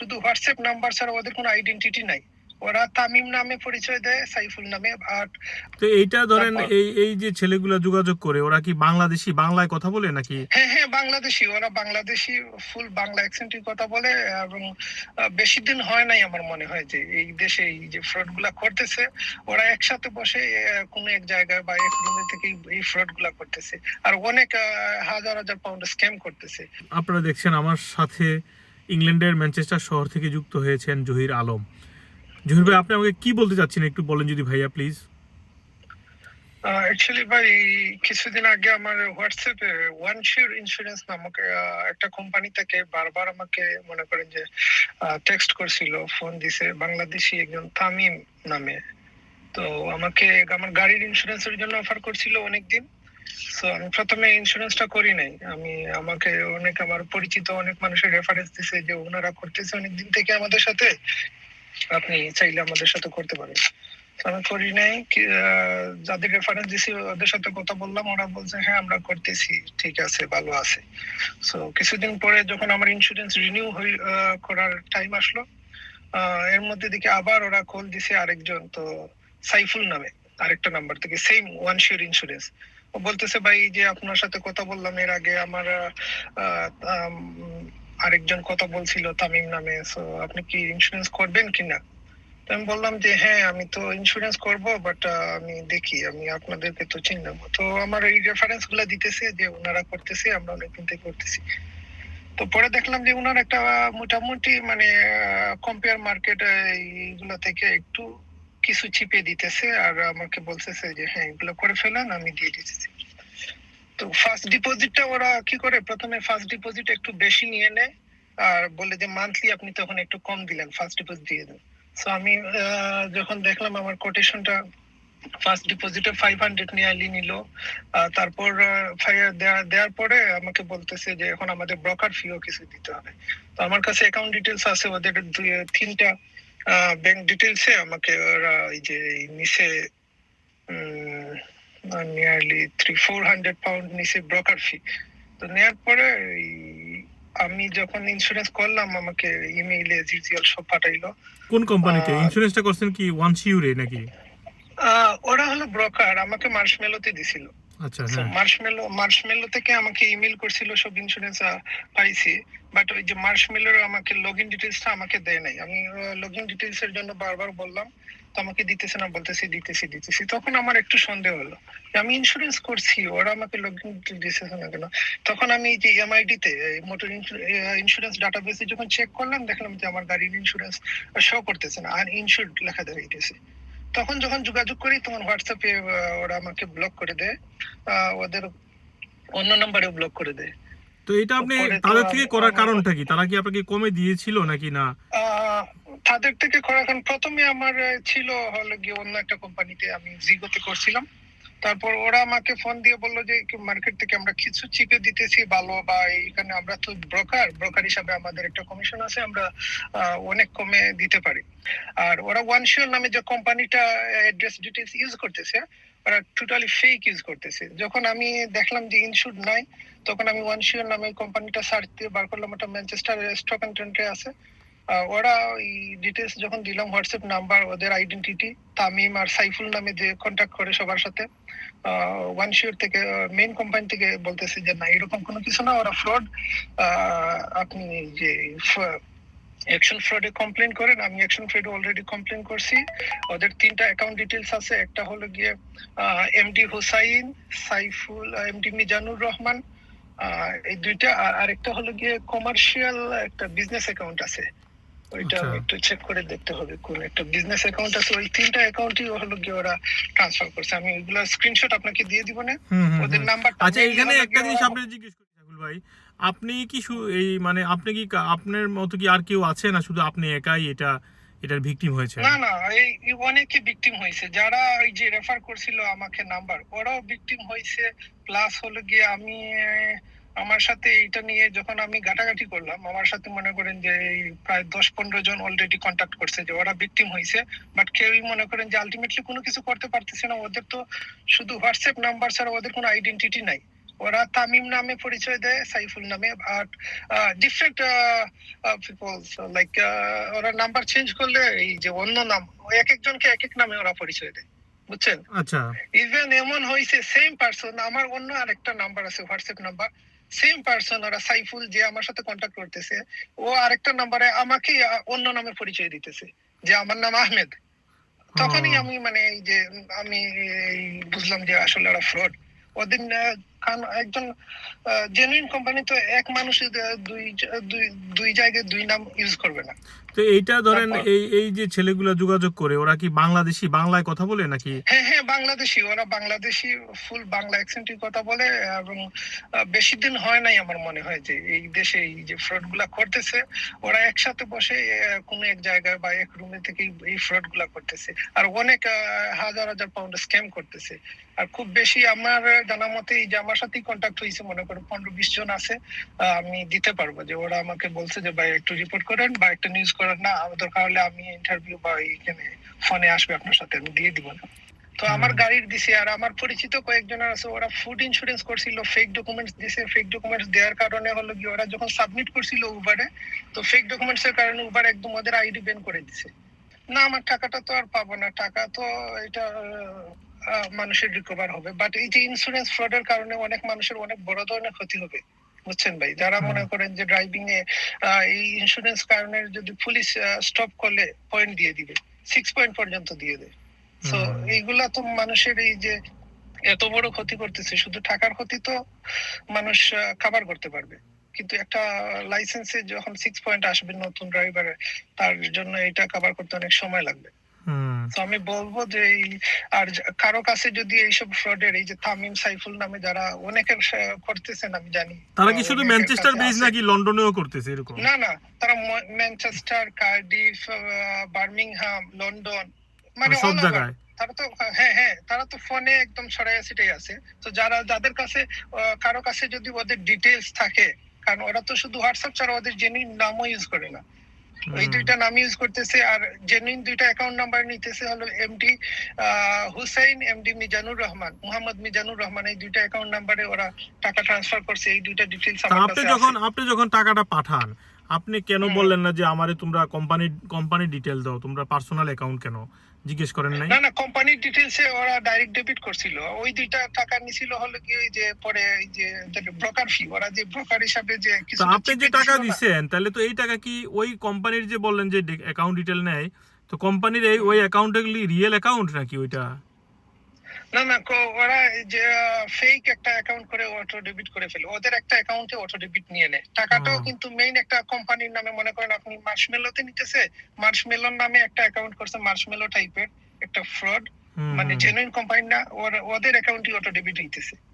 শুধু WhatsApp number ছাড়া ওদের কোনো আইডেন্টিটি নাই। ওরা তামিম নামে পরিচয় দেয় সাইফুল নামে আর তো এইটা ধরেন এই এই যে ছেলেগুলা যোগাযোগ করে ওরা কি বাংলাদেশি বাংলায় কথা বলে নাকি? হ্যাঁ হ্যাঁ বাংলাদেশি ওরা বাংলাদেশি ফুল বাংলা অ্যাকসেন্টে কথা বলে এবং বেশি দিন হয় নাই আমার মনে হয় যে এই দেশে এই যে ফ্রডগুলা করতেছে। ওরা একসাথে বসে কোনো এক জায়গায় বা এক রুমে থেকে এই- ফ্রডগুলা করতেছে। আর অনেক হাজার হাজার পাউন্ড স্ক্যাম করতেছে। আপনারা দেখছেন আমার সাথে ইংল্যান্ডের ম্যানচেস্টার শহর থেকে যুক্ত হয়েছেন জহির আলম। জহির ভাই, আপনি আমাকে কি বলতে চাচ্ছেন একটু বলেন যদি ভাইয়া প্লিজ অ্যাকচুয়ালি ভাই, কিছুদিন আগে আমার হোয়াটসঅ্যাপে ওয়ান শিওর ইন্স্যুরেন্স নামক একটা কোম্পানি থেকে বারবার আমাকে মনে করেন যে টেক্সট করছিল ফোন দিছে, বাংলাদেশি একজন তামিম নামে। তো আমাকে, আমার গাড়ির ইন্স্যুরেন্সের জন্য অফার করছিল অনেকদিন। আমি প্রথমে ইন্স্যুরেন্সটা করি নাই। আমি, আমাকে অনেক আমার পরিচিত অনেক মানুষের রেফারেন্স দিছে যে ওনারা করতেছে অনেক দিন থেকে আমাদের সাথে। আপনি চাইলে আমাদের সাথে করতে পারেন। আমি করি নাই। যাদের রেফারেন্স দিছি, ওদের সাথে কথা বললাম। ওরা বলছে হ্যাঁ আমরা করতেছি। ঠিক আছে, ভালো আছে। সো কিছুদিন পরে যখন আমার ইন্স্যুরেন্স রিনিউ করার টাইম আসলো এর মধ্যে দেখি আবার ওরা কল দিছে আরেকজন। তো, সাইফুল নামে। আরেকটা নাম্বার থেকে সেম ওয়ান শিওর ইন্স্যুরেন্স বলতেছে ভাই যে আপনার সাথে কথা বললাম এর আগে আমার আরেকজন কথা বলছিল তামিম নামে সো আপনি কি ইন্স্যুরেন্স করবেন কিনা আমি বললাম যে হ্যাঁ আমি তো ইন্স্যুরেন্স করব বাট আমি দেখি, আমি আপনাদেরকে তো চিনলাম। তো আমার এই রেফারেন্সগুলা দিতেছে যে ওনারা করতেছে, আমরা অনেকদিন থেকে করতেছি। তো পরে দেখলাম যে ওনার একটা মোটামুটি মানে কম্পেয়ার মার্কেট এইগুলা থেকে একটু কিছু চিপে দিতেছে আর আমাকে বলতেছে যে হ্যাঁ এগুলো করে ফেলেন, আমি দিয়ে দিতেছি। তো ফার্স্ট ডিপোজিটটা ওরা কি করে? প্রথমে ফার্স্ট ডিপোজিট একটু বেশি নিয়ে নেয় আর বলে যে মান্থলি আপনি তখন একটু কম দিলেন ফার্স্ট ডিপোজিট দিয়ে দেন। সো আমি যখন দেখলাম আমার কোটেশনটা ফার্স্ট ডিপোজিটে ফাইভ হান্ড্রেড নিয়ারলি নিল তারপর দেওয়ার পরে আমাকে বলতেছে যে, এখন আমাদের ব্রোকার ফিও কিছু দিতে হবে। তো আমার কাছে অ্যাকাউন্ট ডিটেলস আছে, ওদের দুই- তিনটা ব্যাংক ডিটেলসে আমাকে ওরা এই যে নিচে nearly three four hundred pound নিচে ব্রোকার ফি তো নেওয়ার পরে আমি যখন ইন্স্যুরেন্স করলাম আমাকে ইমেইলে জিজিএল সব পাঠাইলো। কোন কোম্পানিতে? ইন্স্যুরেন্সটা করছেন কি ওয়ান শিউরে নাকি? ওরা হলো ব্রোকার আমাকে মার্শমেলোতে দিছিল। আচ্ছা হ্যাঁ। মার্শমেলো মার্শমেলো থেকে আমাকে ইমেল করছিল সব ইন্স্যুরেন্স পাইছি। বাট ওই যে মার্শমেলোর আমাকে লগ ইন ডিটেলসটা আমাকে দেয় নাই। আমি লগ ইন ডিটেলস এর জন্য বারবার বললাম তো আমাকে দিতেছে না? বলতেছি দিতেছি দিতেছি। তখন আমার একটু সন্দেহ হলো। যে আমি ইন্স্যুরেন্স করছি ওরা আমাকে লগ ইন দিতেছে না কেন? তখন আমি যে এমআইডি তে মোটর ইন্স্যুরেন্স ডাটাবেসে যখন চেক করলাম দেখলাম যে আমার গাড়ির ইন্স্যুরেন্স শো করতেছে না। আর ইনস্যুর্ড লেখা দাঁড়িয়েছে তখন যখন যোগাযোগ করি তখন হোয়াটসঅ্যাপে ওরা আমাকে ব্লক করে দেয়। ওদের অন্য নাম্বারে ব্লক করে দেয়। তো এটা আপনি তাদের থেকে করার কারণটা কি? তারা কি আপনাকে কমে দিয়েছিল নাকি না? তাদের থেকে করার কারণ প্রথমে আমার ছিল হলো গিয়ে অন্য একটা কোম্পানিতে আমি জিগোতে করছিলাম। তারপর ওরা আমাকে ফোন দিয়ে বলল যে মার্কেট থেকে আমরা কিছু চিপে দিতেছি, ভালো বা এখানে আমরা তো ব্রোকার ব্রোকার হিসাবে আমাদের একটা কমিশন আছে, আমরা অনেক কমে দিতে পারি। আর ওরা ওয়ান শিওর নামে যে কোম্পানিটা অ্যাড্রেস ডিটেলস ইউজ করতেছে, ওরা টোটালি ফেক ইউজ করতেছে। যখন আমি দেখলাম যে ইনস্যুর নাই, তখন আমি ওয়ান শিওর নামে কোম্পানিটা সার্চ দিয়ে বার করলাম, ওটা ম্যানচেস্টার স্টক অ্যান্ড আছে। ওরা ওই ডিটেলস যখন দিলাম হোয়াটসঅ্যাপ নাম্বার ওদের আইডেন্টিটি তামিম আর সাইফুল নামে যে কন্ট্যাক্ট করে সবার সাথে ওয়ান শিওর থেকে মেইন কোম্পানি থেকে বলতেছে যে, না, এরকম কোনো কিছু না, ওরা ফ্রড আপনি যে অ্যাকশন ফ্রডে কমপ্লেন করেন, আমি অ্যাকশন ফ্রডে অলরেডি কমপ্লেন করছি। ওদের তিনটা অ্যাকাউন্ট ডিটেলস আছে, একটা হলো গিয়ে এমডি হুসাইন, সাইফুল এমডি মিজানুর রহমান এই দুইটা, আর আরেকটা হলো গিয়ে কমার্শিয়াল একটা বিজনেস অ্যাকাউন্ট আছে। ওইটা আচ্ছা। একটু চেক করে দেখতে হবে কোন একটা বিজনেস অ্যাকাউন্ট আছে। ওই তিনটা অ্যাকাউন্টই হলো গিয়ে ওরা ট্রান্সফার করছে। আমি ওইগুলা স্ক্রিনশট আপনাকে দিয়ে দিব না? ওদের। নাম্বার আচ্ছা এখানে একটা জিনিস আপনার জিজ্ঞেস করি রাহুল ভাই। আপনি কি এই মানে আপনি কি আপনার মতো কি আর কেউ আছে না শুধু আপনি একাই এটা এটার ভিকটিম হয়েছে না না এই অনেকে ভিকটিম হয়েছে। যারা ওই যে রেফার করছিল আমাকে নাম্বার ওরাও ভিকটিম হয়েছে। প্লাস হলো গিয়ে আমি আমার সাথে এটা নিয়ে যখন আমি ঘাটাঘাটি করলাম আমার সাথে মনে করেন যে প্রায় দশ পনেরো জন অলরেডি কন্ট্যাক্ট করছে যে ওরা ভিকটিম হয়েছে বাট কেউই মনে করেন যে আলটিমেটলি কোনো কিছু করতে পারতেছে না। ওদের তো শুধু হোয়াটসঅ্যাপ নাম্বার ছাড়া ওদের কোনো আইডেন্টিটি নাই। ওরা তামিম নামে পরিচয় দেয় সাইফুল নামে। আর ডিফারেন্ট পিপলস লাইক ওরা নাম্বার চেঞ্জ করলে এই যে অন্য নাম এক একজনকে এক এক নামে ওরা পরিচয় দেয়। বুঝছেন? আচ্ছা। ইভেন এমন হয়েছে সেম পারসন আমার অন্য আরেকটা নাম্বার আছে হোয়াটসঅ্যাপ নাম্বার সেম পার্সন ওরা সাইফুল যে আমার সাথে কন্ট্যাক্ট করতেছে ও আরেকটা নাম্বারে আমাকে অন্য নামে পরিচয় দিতেছে যে আমার নাম আহমেদ। তখনই আমি মানে এই যে আমি বুঝলাম যে আসলে ওরা ফ্রড আহ, কারণ একজন জেনুইন কোম্পানি তো এক মানুষের দুই দুই জায়গায় দুই নাম ইউজ করবে না। তো এইটা ধরেন এই এই যে ছেলেগুলো যোগাযোগ করে ওরা কি বাংলাদেশি বাংলায় কথা বলে নাকি? হ্যাঁ হ্যাঁ বাংলাদেশি। ওরা বাংলাদেশি ফুল বাংলা অ্যাকসেন্টে কথা বলে এবং বেশি দিন হয় নাই আমার মনে হয় যে এই দেশে এই যে ফ্রডগুলা করতেছে। ওরা একসাথে বসে কোনো এক জায়গায় বা এক রুমে থেকে এই ফ্রডগুলা করতেছে। আর অনেক হাজার হাজার পাউন্ড স্ক্যাম করতেছে। আর খুব বেশি আমার জানা মতে এই যে আমার সাথেই কন্ট্যাক্ট হয়েছে মনে করো পনেরো বিশ জন আছে। আমি দিতে পারব যে ওরা আমাকে বলছে যে ভাই একটু রিপোর্ট করেন বা একটা নিউজ করেন। না আমার দরকার হলে আমি ইন্টারভিউ বা এখানে ফোনে আসবে আপনার সাথে আমি দিয়ে দিব না। তো আমার গাড়ির দিছে আর আমার পরিচিত কয়েকজনের আছে ওরা ফুড ইন্স্যুরেন্স করছিল ফেক ডকুমেন্টস দিছে ফেক ডকুমেন্টস দেওয়ার কারণে হলো কি ওরা যখন সাবমিট করছিল উবারে তো ফেক ডকুমেন্টস এর কারণে উবার একদম ওদের আইডি বেন করে দিছে। না আমার টাকাটা তো আর পাবো না টাকা তো এটা মানুষের রিকভার হবে। বাট এই যে ইন্স্যুরেন্স ফ্রডের কারণে অনেক মানুষের অনেক বড় ধরনের ক্ষতি হবে। বুঝছেন ভাই? যারা মনে করেন যে ড্রাইভিং এ এই ইন্স্যুরেন্স কারণে যদি পুলিশ স্টপ করলে পয়েন্ট দিয়ে দিবে। সিক্স পয়েন্ট পর্যন্ত দিয়ে দেয়। তো এইগুলা তো মানুষের এই যে এত বড় ক্ষতি করতেছে শুধু টাকার ক্ষতি তো মানুষ কাভার করতে পারবে। কিন্তু একটা লাইসেন্সে যখন সিক্স পয়েন্ট আসবে নতুন ড্রাইভারের তার জন্য এটা কাভার করতে অনেক সময় লাগবে। তো আমি বলব যে এই আর কারও কাছে যদি এইসব ফ্রডের এই যে তামিম সাইফুল নামে যারা অনেকের করতেছেন আমি জানি। তারা কি শুধু ম্যানচেস্টার আছে। নাকি লন্ডনেও করতেছে এরকম? না না তারা ম্যানচেস্টার কার্ডিফ বার্মিংহাম লন্ডন মানে সব জায়গায়? তারা তো হ্যাঁ হ্যাঁ তারা তো ফোনে একদম ছড়াইয়া ছিটাই আছে। তো যারা যাদের কাছে কারও কাছে যদি ওদের ডিটেলস থাকে কারণ ওরা তো শুধু হোয়াটসঅ্যাপ ছাড়া ওদের জেনুইন নামও ইউজ করে না। ওই দুইটা নাম ইউজ করতেছে আর জেনুইন দুইটা অ্যাকাউন্ট নাম্বার নিতেছে হলো এমডি হুসাইন এমডি মিজানুর রহমান মুহাম্মদ মিজানুর রহমান এই দুইটা অ্যাকাউন্ট নাম্বারে ওরা টাকা ট্রান্সফার করছে এই দুইটা ডিটেইলস আপনি যখন আপনি যখন টাকাটা পাঠান আপনি কেন বললেন না যে আমারে তোমরা কোম্পানি কোম্পানি ডিটেল দাও? তোমরা পার্সোনাল অ্যাকাউন্ট কেন? জিজ্ঞেস করেন নাই? না না কোম্পানির ডিটেলসে ওরা ডাইরেক্ট ডেবিট করছিল। ওই দুইটা টাকা নিছিল হলো কি ওই যে পরে এই যে ব্রোকার ফি ওরা যে ব্রোকার হিসাবে যে কিছু আপনি যে টাকা দিছেন তাহলে তো এই টাকা কি ওই কোম্পানির যে বললেন যে অ্যাকাউন্ট ডিটেল নেয় তো কোম্পানির এই ওই অ্যাকাউন্টে রিয়েল অ্যাকাউন্ট নাকি ওইটা? না না ওরা যে ফেক একটা অ্যাকাউন্ট করে অটো ডেবিট করে ফেলে। ওদের একটা অ্যাকাউন্টে অটো ডেবিট নিয়ে নেয়। টাকাটাও কিন্তু মেইন একটা কোম্পানির নামে মনে করেন আপনি মার্শমেলোতে নিতেছে মার্শমেলোর নামে একটা অ্যাকাউন্ট করছে মার্শমেলো টাইপের একটা ফ্রড মানে জেনুইন কোম্পানি না ওর- ওদের অ্যাকাউন্টই অটো ডেবিট হইতেছে।